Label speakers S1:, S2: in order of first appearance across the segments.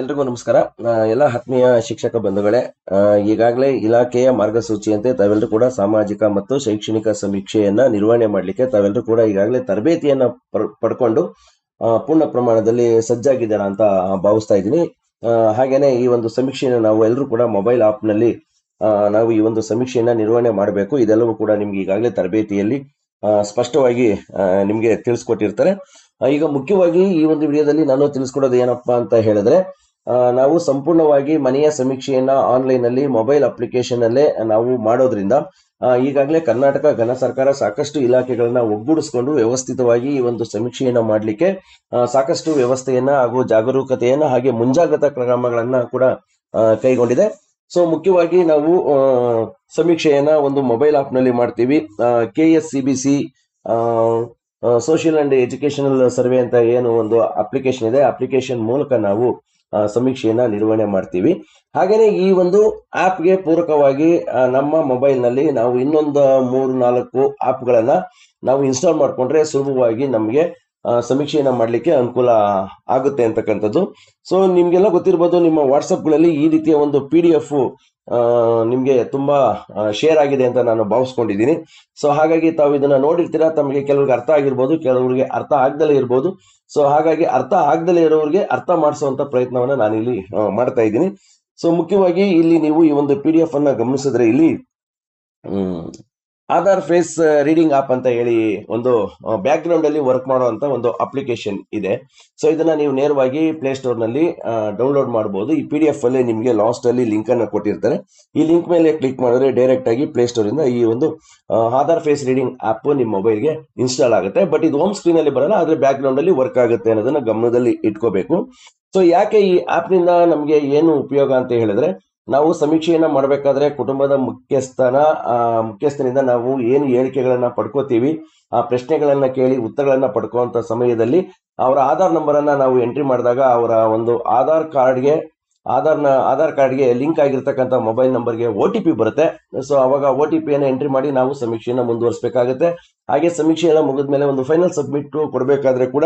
S1: ಎಲ್ರಿಗೂ ನಮಸ್ಕಾರ. ಎಲ್ಲ ಆತ್ಮೀಯ ಶಿಕ್ಷಕ ಬಂಧುಗಳೇ ಈಗಾಗಲೇ ಇಲಾಖೆಯ ಮಾರ್ಗಸೂಚಿಯಂತೆ ತಾವೆಲ್ಲರೂ ಕೂಡ ಸಾಮಾಜಿಕ ಮತ್ತು ಶೈಕ್ಷಣಿಕ ಸಮೀಕ್ಷೆಯನ್ನ ನಿರ್ವಹಣೆ ಮಾಡಲಿಕ್ಕೆ ತಾವೆಲ್ಲರೂ ಕೂಡ ಈಗಾಗಲೇ ತರಬೇತಿಯನ್ನ ಪಡ್- ಪಡ್ಕೊಂಡು ಪೂರ್ಣ ಪ್ರಮಾಣದಲ್ಲಿ ಸಜ್ಜಾಗಿದ್ದಾರ ಅಂತ ಭಾವಿಸ್ತಾ ಇದ್ದೀನಿ. ಹಾಗೇನೆ ಈ ಒಂದು ಸಮೀಕ್ಷೆಯನ್ನು ನಾವು ಎಲ್ಲರೂ ಕೂಡ ಮೊಬೈಲ್ ಆಪ್ನಲ್ಲಿ ನಾವು ಈ ಒಂದು ಸಮೀಕ್ಷೆಯನ್ನ ನಿರ್ವಹಣೆ ಮಾಡಬೇಕು. ಇದೆಲ್ಲವೂ ಕೂಡ ನಿಮ್ಗೆ ಈಗಾಗಲೇ ತರಬೇತಿಯಲ್ಲಿ ಸ್ಪಷ್ಟವಾಗಿ ನಿಮಗೆ ತಿಳಿಸ್ಕೊಟ್ಟಿರ್ತಾರೆ. ಈಗ ಮುಖ್ಯವಾಗಿ ಈ ಒಂದು ವಿಡಿಯೋದಲ್ಲಿ ನಾನು ತಿಳಿಸ್ಕೊಡೋದು ಏನಪ್ಪಾ ಅಂತ ಹೇಳಿದ್ರೆ ನಾವು ಸಂಪೂರ್ಣವಾಗಿ ಮನೆಯ ಸಮೀಕ್ಷೆಯನ್ನ ಆನ್ಲೈನ್ ಅಲ್ಲಿ ಮೊಬೈಲ್ ಅಪ್ಲಿಕೇಶನ್ ಅಲ್ಲೇ ನಾವು ಮಾಡೋದ್ರಿಂದ ಈಗಾಗಲೇ ಕರ್ನಾಟಕ ಘನ ಸರ್ಕಾರ ಸಾಕಷ್ಟು ಇಲಾಖೆಗಳನ್ನ ಒಗ್ಗೂಡಿಸಿಕೊಂಡು ವ್ಯವಸ್ಥಿತವಾಗಿ ಈ ಒಂದು ಸಮೀಕ್ಷೆಯನ್ನ ಮಾಡಲಿಕ್ಕೆ ಸಾಕಷ್ಟು ವ್ಯವಸ್ಥೆಯನ್ನ ಹಾಗೂ ಜಾಗರೂಕತೆಯನ್ನ ಹಾಗೆ ಮುಂಜಾಗ್ರತಾ ಕ್ರಮಗಳನ್ನ ಕೂಡ ಕೈಗೊಂಡಿದೆ. ಸೊ ಮುಖ್ಯವಾಗಿ ನಾವು ಸಮೀಕ್ಷೆಯನ್ನ ಒಂದು ಮೊಬೈಲ್ ಆಪ್ನಲ್ಲಿ ಮಾಡ್ತೀವಿ. K S C B C social and educational survey ಅಂತ ಏನು ಒಂದು ಅಪ್ಲಿಕೇಶನ್ ಇದೆ. ಅಪ್ಲಿಕೇಶನ್ ಮೂಲಕ ನಾವು ಸಮೀಕ್ಷೆಯನ್ನ ನಿರ್ವಹಣೆ ಮಾಡ್ತೀವಿ. ಹಾಗೇನೆ ಈ ಒಂದು ಆಪ್ಗೆ ಪೂರಕವಾಗಿ ನಮ್ಮ ಮೊಬೈಲ್ನಲ್ಲಿ ನಾವು ಇನ್ನೊಂದು ಮೂರು ನಾಲ್ಕು ಆಪ್ಗಳನ್ನ ನಾವು ಇನ್ಸ್ಟಾಲ್ ಮಾಡ್ಕೊಂಡ್ರೆ ಸುಲಭವಾಗಿ ನಮಗೆ ಸಮೀಕ್ಷೆಯನ್ನ ಮಾಡಲಿಕ್ಕೆ ಅನುಕೂಲ ಆಗುತ್ತೆ ಅಂತಕ್ಕಂಥದ್ದು. ಸೊ ನಿಮ್ಗೆಲ್ಲ ಗೊತ್ತಿರ್ಬೋದು, ನಿಮ್ಮ ವಾಟ್ಸಪ್ಗಳಲ್ಲಿ ಈ ರೀತಿಯ ಒಂದು ಪಿ ಡಿ ಎಫ್ ನಿಮಗೆ ತುಂಬಾ ಶೇರ್ ಆಗಿದೆ ಅಂತ ನಾನು ಭಾವಿಸ್ಕೊಂಡಿದ್ದೀನಿ. ಸೊ ಹಾಗಾಗಿ ತಾವು ಇದನ್ನ ನೋಡಿರ್ತೀರಾ, ತಮಗೆ ಕೆಲವ್ರಿಗೆ ಅರ್ಥ ಆಗಿರ್ಬೋದು, ಕೆಲವರಿಗೆ ಅರ್ಥ ಆಗ್ದಲೇ ಇರ್ಬೋದು. ಸೊ ಹಾಗಾಗಿ ಅರ್ಥ ಆಗ್ದಲೇ ಇರೋರಿಗೆ ಅರ್ಥ ಮಾಡಿಸುವಂತ ಪ್ರಯತ್ನವನ್ನ ನಾನು ಇಲ್ಲಿ ಮಾಡ್ತಾ ಇದ್ದೀನಿ. ಸೊ ಮುಖ್ಯವಾಗಿ ಇಲ್ಲಿ ನೀವು ಈ ಒಂದು ಪಿ ಡಿ ಎಫ್ ಅನ್ನ ಗಮನಿಸಿದ್ರೆ ಇಲ್ಲಿ ಆಧಾರ್ ಫೇಸ್ ರೀಡಿಂಗ್ ಆಪ್ ಅಂತ ಹೇಳಿ ಒಂದು ಬ್ಯಾಕ್ ಅಲ್ಲಿ ವರ್ಕ್ ಮಾಡುವಂತ ಒಂದು ಅಪ್ಲಿಕೇಶನ್ ಇದೆ. ಸೊ ಇದನ್ನ ನೀವು ನೇರವಾಗಿ ಪ್ಲೇ ಸ್ಟೋರ್ನಲ್ಲಿ ಡೌನ್ಲೋಡ್ ಮಾಡಬಹುದು ಈ ಪಿ ಡಿ ಎಫ್ ಅಲ್ಲಿ ನಿಮಗೆ ಲಾಸ್ಟ್ ಅಲ್ಲಿ ಲಿಂಕ್ ಅನ್ನು ಕೊಟ್ಟಿರ್ತಾರೆ. ಈ ಲಿಂಕ್ ಮೇಲೆ ಕ್ಲಿಕ್ ಮಾಡಿದ್ರೆ ಡೈರೆಕ್ಟ್ ಆಗಿ ಪ್ಲೇ ಸ್ಟೋರ್ ಇಂದ ಈ ಒಂದು ಆಧಾರ್ ಫೇಸ್ ರೀಡಿಂಗ್ ಆಪ್ ನಿಮ್ಮ ಮೊಬೈಲ್ಗೆ ಇನ್ಸ್ಟಾಲ್ ಆಗುತ್ತೆ. ಬಟ್ ಇದು ಹೋಮ್ ಸ್ಕ್ರೀನ್ ಅಲ್ಲಿ ಬರಲ್ಲ, ಆದ್ರೆ ಬ್ಯಾಕ್ ಅಲ್ಲಿ ವರ್ಕ್ ಆಗುತ್ತೆ ಅನ್ನೋದನ್ನ ಗಮನದಲ್ಲಿ ಇಟ್ಕೋಬೇಕು. ಸೊ ಯಾಕೆ ಈ ಆಪ್ನಿಂದ ನಮಗೆ ಏನು ಉಪಯೋಗ ಅಂತ ಹೇಳಿದ್ರೆ ನಾವು ಸಮೀಕ್ಷೆಯನ್ನು ಮಾಡಬೇಕಾದ್ರೆ ಕುಟುಂಬದ ಮುಖ್ಯಸ್ಥನ ಮುಖ್ಯಸ್ಥನಿಂದ ನಾವು ಏನು ಹೇಳಿಕೆಗಳನ್ನು ಪಡ್ಕೋತೀವಿ, ಆ ಪ್ರಶ್ನೆಗಳನ್ನು ಕೇಳಿ ಉತ್ತರಗಳನ್ನು ಪಡ್ಕೋಂಥ ಸಮಯದಲ್ಲಿ ಅವರ ಆಧಾರ್ ನಂಬರನ್ನು ನಾವು ಎಂಟ್ರಿ ಮಾಡಿದಾಗ ಅವರ ಒಂದು ಆಧಾರ್ ಕಾರ್ಡ್ಗೆ, ಆಧಾರ್ನ, ಆಧಾರ್ ಕಾರ್ಡ್ಗೆ ಲಿಂಕ್ ಆಗಿರ್ತಕ್ಕಂಥ ಮೊಬೈಲ್ ನಂಬರ್ಗೆ ಒ ಟಿ ಪಿ ಬರುತ್ತೆ. ಸೊ, ಅವಾಗ ಒ ಟಿ ಪಿಯನ್ನು ಎಂಟ್ರಿ ಮಾಡಿ ನಾವು ಸಮೀಕ್ಷೆಯನ್ನು ಮುಂದುವರಿಸಬೇಕಾಗುತ್ತೆ. ಹಾಗೆ ಸಮೀಕ್ಷೆ ಎಲ್ಲ ಮುಗಿದ್ಮೇಲೆ ಒಂದು ಫೈನಲ್ ಸಬ್ಮಿಟ್ ಕೊಡಬೇಕಾದ್ರೆ ಕೂಡ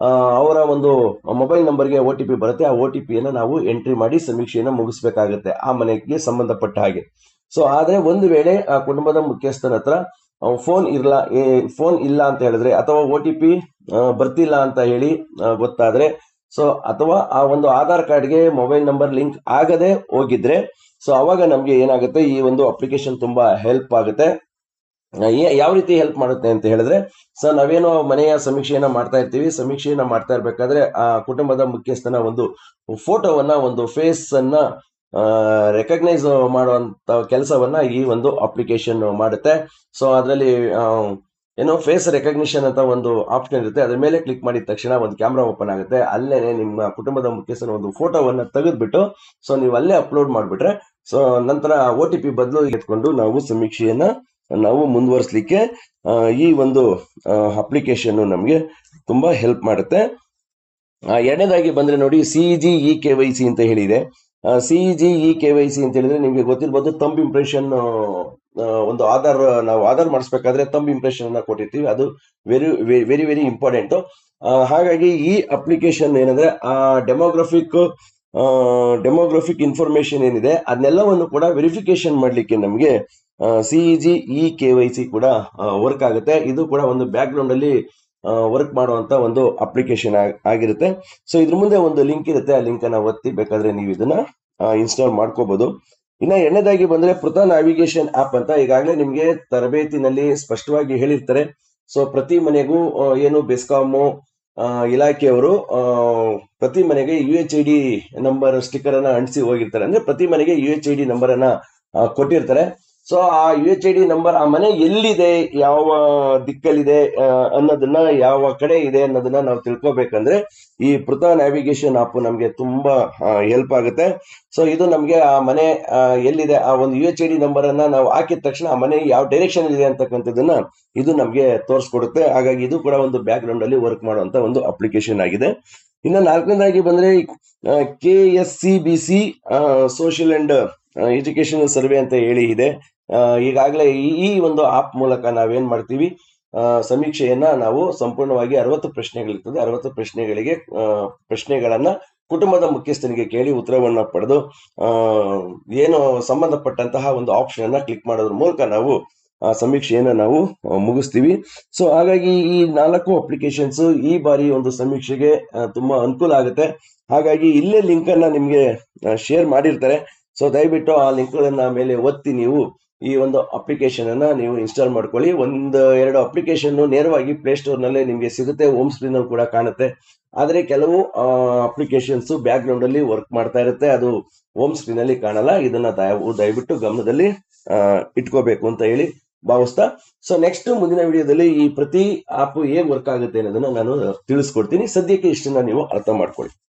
S1: ಅವರ ಒಂದು ಮೊಬೈಲ್ ನಂಬರ್ಗೆ ಒ ಟಿ ಪಿ ಬರುತ್ತೆ. ಆ ಒ ಟಿ ಪಿಯನ್ನು ನಾವು ಎಂಟ್ರಿ ಮಾಡಿ ಸಮೀಕ್ಷೆಯನ್ನು ಮುಗಿಸ್ಬೇಕಾಗುತ್ತೆ ಆ ಮನೆಗೆ ಸಂಬಂಧಪಟ್ಟ ಹಾಗೆ. ಸೊ ಆದರೆ ಒಂದು ವೇಳೆ, ಆ, ಕುಟುಂಬದ ಮುಖ್ಯಸ್ಥನ ಹತ್ರ ಫೋನ್ ಇರಲ್ಲ ಫೋನ್ ಇಲ್ಲ ಅಂತ ಹೇಳಿದ್ರೆ, ಅಥವಾ ಒ ಟಿ ಪಿ ಬರ್ತಿಲ್ಲ ಅಂತ ಹೇಳಿ ಗೊತ್ತಾದರೆ, ಸೊ, ಅಥವಾ ಆ ಒಂದು ಆಧಾರ್ ಕಾರ್ಡ್ಗೆ ಮೊಬೈಲ್ ನಂಬರ್ ಲಿಂಕ್ ಆಗದೆ ಹೋಗಿದ್ರೆ, ಸೊ, ಅವಾಗ ನಮಗೆ ಏನಾಗುತ್ತೆ, ಈ ಒಂದು ಅಪ್ಲಿಕೇಶನ್ ತುಂಬಾ ಹೆಲ್ಪ್ ಆಗುತ್ತೆ. ಯಾವ ರೀತಿ ಹೆಲ್ಪ್ ಮಾಡುತ್ತೆ ಅಂತ ಹೇಳಿದ್ರೆ ಸೊ ನಾವೇನೋ ಮನೆಯ ಸಮೀಕ್ಷೆಯನ್ನ ಮಾಡ್ತಾ ಇರ್ತೀವಿ. ಸಮೀಕ್ಷೆಯನ್ನ ಮಾಡ್ತಾ ಇರ್ಬೇಕಾದ್ರೆ, ಆ ಕುಟುಂಬದ ಮುಖ್ಯಸ್ಥನ ಒಂದು ಫೋಟೋವನ್ನ, ಒಂದು ಫೇಸ್ ಅನ್ನ ರೆಕಗ್ನೈಸ್ ಮಾಡುವಂತ ಕೆಲಸವನ್ನ ಈ ಒಂದು ಅಪ್ಲಿಕೇಶನ್ ಮಾಡುತ್ತೆ. ಸೊ ಅದರಲ್ಲಿ ಏನೋ ಫೇಸ್ ರೆಕಗ್ನಿಷನ್ ಅಂತ ಒಂದು ಆಪ್ಷನ್ ಇರುತ್ತೆ. ಅದ್ರ ಮೇಲೆ ಕ್ಲಿಕ್ ಮಾಡಿದ ತಕ್ಷಣ ಒಂದು ಕ್ಯಾಮ್ರಾ ಓಪನ್ ಆಗುತ್ತೆ. ಅಲ್ಲೇನೆ ನಿಮ್ಮ ಕುಟುಂಬದ ಮುಖ್ಯಸ್ಥನ ಒಂದು ಫೋಟೋವನ್ನ ತೆಗೆದ್ಬಿಟ್ಟು ಸೊ ನೀವು ಅಲ್ಲೇ ಅಪ್ಲೋಡ್ ಮಾಡಿಬಿಟ್ರೆ ಸೊ ನಂತರ ಒ ಟಿ ಪಿ ಬದಲು ಎತ್ಕೊಂಡು ನಾವು ಸಮೀಕ್ಷೆಯನ್ನ ನಾವು ಮುಂದುವರಿಸಲಿಕ್ಕೆ ಈ ಒಂದು ಅಪ್ಲಿಕೇಶನ್ ನಮಗೆ ತುಂಬಾ ಹೆಲ್ಪ್ ಮಾಡುತ್ತೆ. ಎರಡನೇದಾಗಿ ಬಂದ್ರೆ ನೋಡಿ C G E K Y C ಅಂತ ಹೇಳಿದೆ. C G E K Y C ಅಂತ ಹೇಳಿದ್ರೆ ನಿಮಗೆ ಗೊತ್ತಿರ್ಬೋದು ತಂಬ್ ಇಂಪ್ರೆಷನ್ ಒಂದು ಆಧಾರ್, ನಾವು ಆಧಾರ್ ಮಾಡಿಸ್ಬೇಕಾದ್ರೆ ತಂಬ್ ಇಂಪ್ರೆಷನ್ ಅನ್ನ ಕೊಟ್ಟಿರ್ತೀವಿ. ಅದು ವೆರಿ ವೆರಿ ವೆರಿ ಇಂಪಾರ್ಟೆಂಟ್ ಹಾಗಾಗಿ ಈ ಅಪ್ಲಿಕೇಶನ್ ಏನಂದ್ರೆ, ಆ ಡೆಮೋಗ್ರಫಿಕ್ ಡೆಮೋಗ್ರಫಿಕ್ ಇನ್ಫಾರ್ಮೇಶನ್ ಏನಿದೆ, ಅದನ್ನೆಲ್ಲವನ್ನು ಕೂಡ ವೆರಿಫಿಕೇಶನ್ ಮಾಡಲಿಕ್ಕೆ ನಮಗೆ C G E K Y C ಕೂಡ ವರ್ಕ್ ಆಗುತ್ತೆ. ಇದು ಕೂಡ ಒಂದು ಬ್ಯಾಕ್ ಗ್ರೌಂಡ್ ಅಲ್ಲಿ ವರ್ಕ್ ಮಾಡುವಂತ ಒಂದು ಅಪ್ಲಿಕೇಶನ್ ಆಗಿರುತ್ತೆ. ಸೊ ಇದ್ರ ಮುಂದೆ ಒಂದು ಲಿಂಕ್ ಇರುತ್ತೆ. ಆ ಲಿಂಕ್ ಅನ್ನ ಒತ್ತಿ, ಬೇಕಾದ್ರೆ ನೀವು ಇದನ್ನ ಇನ್ಸ್ಟಾಲ್ ಮಾಡ್ಕೋಬಹುದು ಇನ್ನ ಎರಡನೇದಾಗಿ ಬಂದ್ರೆ ಪೃಥಾ ನ್ಯಾವಿಗೇಷನ್ ಆಪ್ ಅಂತ ಈಗಾಗಲೇ ನಿಮ್ಗೆ ತರಬೇತಿನಲ್ಲಿ ಸ್ಪಷ್ಟವಾಗಿ ಹೇಳಿರ್ತಾರೆ. ಸೊ ಪ್ರತಿ ಮನೆಗೂ ಏನು ಬೆಸ್ಕಾಮು ಇಲಾಖೆಯವರು ಪ್ರತಿ ಮನೆಗೆ U H I D number sticker ಅನ್ನ ಅಂಟಿಸಿ ಹೋಗಿರ್ತಾರೆ. ಅಂದ್ರೆ ಪ್ರತಿ ಮನೆಗೆ U H I D number ಅನ್ನ ಕೊಟ್ಟಿರ್ತಾರೆ. ಸೊ ಆ U H I D number ಆ ಮನೆ ಎಲ್ಲಿದೆ? ಯಾವ ದಿಕ್ಕಲ್ಲಿದೆ ಅನ್ನೋದನ್ನ ಯಾವ ಕಡೆ ಇದೆ ಅನ್ನೋದನ್ನ ನಾವು ತಿಳ್ಕೊಬೇಕಂದ್ರೆ ಈ ಪ್ರಥಮ ನ್ಯಾವಿಗೇಷನ್ ಆಪ್ ನಮ್ಗೆ ತುಂಬಾ ಹೆಲ್ಪ್ ಆಗುತ್ತೆ. ಸೊ ಇದು ನಮ್ಗೆ ಆ ಮನೆ ಎಲ್ಲಿದೆ? ಆ ಒಂದು U H I D number ಅನ್ನ ನಾವು ಹಾಕಿದ ತಕ್ಷಣ ಆ ಮನೆ ಯಾವ ಡೈರೆಕ್ಷನ್ ಇದೆ ಅಂತಕ್ಕಂಥದ್ದನ್ನ ಇದು ನಮ್ಗೆ ತೋರಿಸ್ಕೊಡುತ್ತೆ. ಹಾಗಾಗಿ ಇದು ಕೂಡ ಒಂದು ಬ್ಯಾಕ್ ಗ್ರೌಂಡ್ ಅಲ್ಲಿ ವರ್ಕ್ ಮಾಡುವಂತ ಒಂದು ಅಪ್ಲಿಕೇಶನ್ ಆಗಿದೆ. ಇನ್ನು ನಾಲ್ಕನೇದಾಗಿ ಬಂದ್ರೆ K S C B C social and education survey ಅಂತ ಹೇಳಿ ಇದೆ. ಈಗಾಗಲೇ ಈ ಒಂದು ಆಪ್ ಮೂಲಕ ನಾವೇನ್ ಮಾಡ್ತೀವಿ ಸಮೀಕ್ಷೆಯನ್ನ ನಾವು ಸಂಪೂರ್ಣವಾಗಿ ಅರವತ್ತು ಪ್ರಶ್ನೆಗಳಿರ್ತದೆ. ಅರವತ್ತು ಪ್ರಶ್ನೆಗಳಿಗೆ ಪ್ರಶ್ನೆಗಳನ್ನ ಕುಟುಂಬದ ಮುಖ್ಯಸ್ಥನಿಗೆ ಕೇಳಿ ಉತ್ತರವನ್ನು ಪಡೆದು ಏನು ಸಂಬಂಧಪಟ್ಟಂತಹ ಒಂದು ಆಪ್ಷನ್ ಅನ್ನ ಕ್ಲಿಕ್ ಮಾಡೋದ್ರ ಮೂಲಕ ನಾವು ಸಮೀಕ್ಷೆಯನ್ನ ನಾವು ಮುಗಿಸ್ತೀವಿ. ಸೊ, ಹಾಗಾಗಿ ಈ ನಾಲ್ಕು ಅಪ್ಲಿಕೇಶನ್ಸ್ ಈ ಬಾರಿ ಒಂದು ಸಮೀಕ್ಷೆಗೆ ತುಂಬಾ ಅನುಕೂಲ ಆಗುತ್ತೆ. ಹಾಗಾಗಿ ಇಲ್ಲೇ ಲಿಂಕ್ ಅನ್ನ ನಿಮ್ಗೆ ಶೇರ್ ಮಾಡಿರ್ತಾರೆ. ಸೊ, ದಯವಿಟ್ಟು ಆ ಲಿಂಕ್ ಗಳನ್ನ ಮೇಲೆ ಒತ್ತಿ ನೀವು ಈ ಒಂದು ಅಪ್ಲಿಕೇಶನ್ ಅನ್ನ ನೀವು ಇನ್ಸ್ಟಾಲ್ ಮಾಡ್ಕೊಳ್ಳಿ. ಒಂದು, ಎರಡು ಅಪ್ಲಿಕೇಶನ್ ನೇರವಾಗಿ ಪ್ಲೇ ಸ್ಟೋರ್ನಲ್ಲಿ ನಿಮ್ಗೆ ಸಿಗುತ್ತೆ. ಹೋಮ್ ಸ್ಕ್ರೀನ್ ಅಲ್ಲಿ ಕೂಡ ಕಾಣುತ್ತೆ. ಆದ್ರೆ ಕೆಲವು ಅಪ್ಲಿಕೇಶನ್ಸ್ ಬ್ಯಾಕ್ ಗ್ರೌಂಡ್ ಅಲ್ಲಿ ವರ್ಕ್ ಮಾಡ್ತಾ ಇರುತ್ತೆ. ಅದು ಹೋಮ್ ಸ್ಕ್ರೀನ್ ಅಲ್ಲಿ ಕಾಣಲ್ಲ. ಇದನ್ನ ದಯ- ದಯವಿಟ್ಟು ಗಮನದಲ್ಲಿ ಇಟ್ಕೋಬೇಕು ಅಂತ ಹೇಳಿ ಭಾವಿಸ್ತಾ. ಸೊ ನೆಕ್ಸ್ಟ್ ಮುಂದಿನ ವಿಡಿಯೋದಲ್ಲಿ ಈ ಪ್ರತಿ ಆಪ್ ಹೇಗ್ ವರ್ಕ್ ಆಗುತ್ತೆ ಅನ್ನೋದನ್ನ ನಾನು ತಿಳಿಸ್ಕೊಡ್ತೀನಿ. ಸದ್ಯಕ್ಕೆ ಇಷ್ಟನ್ನ ನೀವು ಅರ್ಥ ಮಾಡ್ಕೊಳ್ಳಿ.